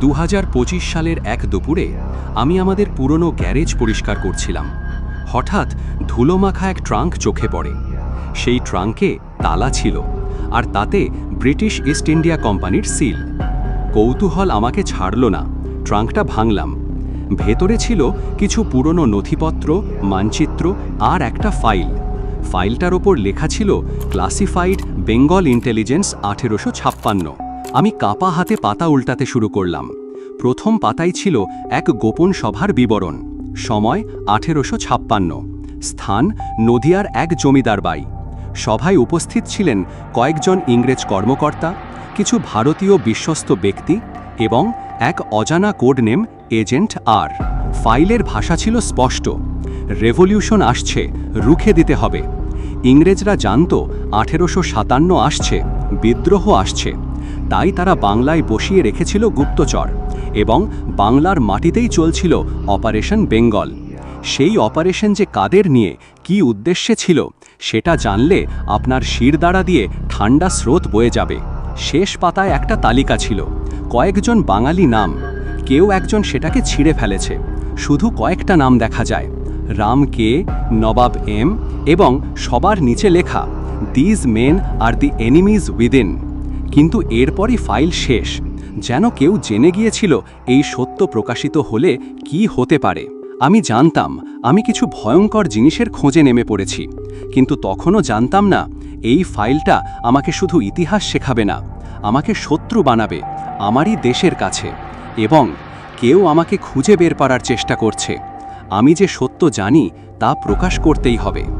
দু হাজার পঁচিশ সালের এক দুপুরে আমি আমাদের পুরনো গ্যারেজ পরিষ্কার করছিলাম। হঠাৎ ধুলোমাখা এক ট্রাঙ্ক চোখে পড়ে। সেই ট্রাঙ্কে তালা ছিল আর তাতে ব্রিটিশ ইস্ট ইন্ডিয়া কোম্পানির সিল। কৌতূহল আমাকে ছাড়ল না, ট্রাঙ্কটা ভাঙলাম। ভেতরে ছিল কিছু পুরনো নথিপত্র, মানচিত্র আর একটা ফাইল। ফাইলটার ওপর লেখা ছিল, ক্লাসিফাইড বেঙ্গল ইন্টেলিজেন্স আঠেরোশো ছাপ্পান্ন। আমি কাপা হাতে পাতা উল্টাতে শুরু করলাম। প্রথম পাতাই ছিল এক গোপন সভার বিবরণ। সময় আঠেরোশো ছাপ্পান্ন। স্থান নদিয়ার এক জমিদার বাই। সভায় উপস্থিত ছিলেন কয়েকজন ইংরেজ কর্মকর্তা, কিছু ভারতীয় বিশ্বস্ত ব্যক্তি এবং এক অজানা কোড নেম এজেন্ট আর। ফাইলের ভাষা ছিল স্পষ্ট। রেভলিউশন আসছে, রুখে দিতে হবে। ইংরেজরা জানত আঠেরোশো সাতান্ন আসছে, বিদ্রোহ আসছে। তাই তারা বাংলায় বসিয়ে রেখেছিল গুপ্তচর এবং বাংলার মাটিতেই চলছিল অপারেশন বেঙ্গল। সেই অপারেশন যে কাদের নিয়ে, কি উদ্দেশ্যে ছিল, সেটা জানলে আপনার শিরদাঁড়া দিয়ে ঠান্ডা স্রোত বয়ে যাবে। শেষ পাতায় একটা তালিকা ছিল, কয়েকজন বাঙালি নাম, কেউ একজন সেটাকে ছিঁড়ে ফেলেছে। শুধু কয়েকটা নাম দেখা যায়। রাম কে নবাব এম এবং সবার নিচে লেখা these men are the enemies within কিন্তু এরপরই ফাইল শেষ, যেন কেউ জেনে গিয়েছিল এই সত্য প্রকাশিত হলে কি হতে পারে। আমি জানতাম, আমি কিছু ভয়ঙ্কর জিনিসের খোঁজে নেমে পড়েছি, কিন্তু তখনও জানতাম না, এই ফাইলটা আমাকে শুধু ইতিহাস শেখাবে না, আমাকে শত্রু বানাবে, আমারই দেশের কাছে, এবং কেউ আমাকে খুঁজে বের করার চেষ্টা করছে। আমি যে সত্য জানি তা প্রকাশ করতেই হবে।